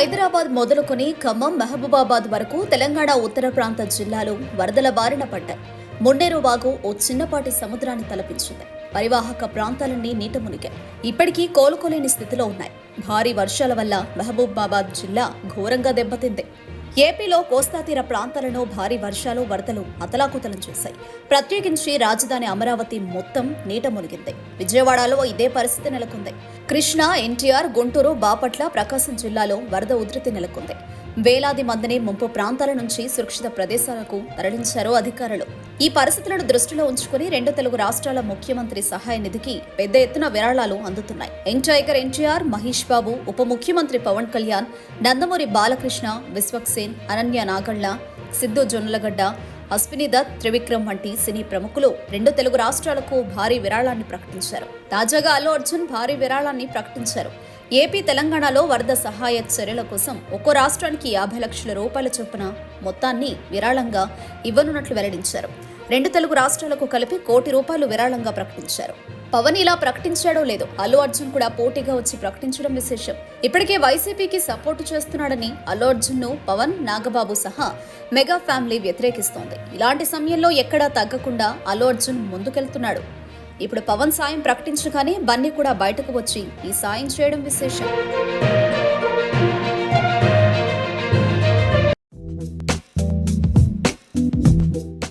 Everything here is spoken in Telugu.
హైదరాబాద్ మొదలుకొని ఖమ్మం మహబూబాబాద్ వరకు తెలంగాణ ఉత్తర ప్రాంత జిల్లాలు వరదల బారిన పడ్డాయి. మొండేరు వాగు ఓ చిన్నపాటి సముద్రాన్ని తలపించింది. పరివాహక ప్రాంతాలన్నీ నీట మునిగాయి. ఇప్పటికీ కోలుకోలేని స్థితిలో ఉన్నాయి. భారీ వర్షాల వల్ల మహబూబాబాద్ జిల్లా ఘోరంగా దెబ్బతింది. ఏపీలో కోస్తా తీర ప్రాంతాలను భారీ వర్షాలు వరదలు అతలాకుతలం చేశాయి. ప్రత్యేకించి రాజధాని అమరావతి మొత్తం నీట మునిగింది. విజయవాడలో ఇదే పరిస్థితి నెలకొంది. కృష్ణా ఎన్టీఆర్ గుంటూరు బాపట్ల ప్రకాశం జిల్లాలో వరద ఉధృతి నెలకొంది. వేలాది మందిని ముంపు ప్రాంతాల నుంచి సురక్షిత ప్రదేశాలకు తరలించారు అధికారులు. ఈ పరిస్థితులను దృష్టిలో ఉంచుకుని రెండు తెలుగు రాష్ట్రాల ముఖ్యమంత్రి సహాయ నిధికి పెద్ద ఎత్తున విరాళాలు అందుతున్నాయి. Young tiger NTR Mahesh Babu ఉప ముఖ్యమంత్రి పవన్ కళ్యాణ్ నందమూరి బాలకృష్ణ విశ్వక్సేన్ అనన్య నాగళ్ళ సిద్ధు జొన్నలగడ్డ అశ్విని దత్ త్రివిక్రమ్ వంటి సినీ ప్రముఖులు రెండు తెలుగు రాష్ట్రాలకు భారీ విరాళాన్ని ప్రకటించారు. తాజాగా అల్లు అర్జున్ భారీ విరాళాన్ని ప్రకటించారు. ఏపీ తెలంగాణలో వరద సహాయ చర్యల కోసం ఒక్కో రాష్ట్రానికి యాభై లక్షల రూపాయల చొప్పున మొత్తాన్ని విరాళంగా ఇవ్వనున్నట్లు వెల్లడించారు. రెండు తెలుగు రాష్ట్రాలకు కలిపి కోటి రూపాయలు విరాళంగా ప్రకటించారు. పవన్ ఇలా ప్రకటించాడో లేదో అల్లు అర్జున్ కూడా పోటీగా వచ్చి ప్రకటించడం విశేషం. ఇప్పటికే వైసీపీకి సపోర్టు చేస్తున్నాడని అల్లు అర్జున్ను పవన్ నాగబాబు సహా మెగా ఫ్యామిలీ వ్యతిరేకిస్తోంది. ఇలాంటి సమయంలో ఎక్కడా తగ్గకుండా అల్లు అర్జున్ ముందుకెళ్తున్నాడు. ఇప్పుడు పవన్ సాయం ప్రకటించగానే బన్నీ కూడా బయటకు వచ్చి ఈ సాయం చేయడం విశేషం.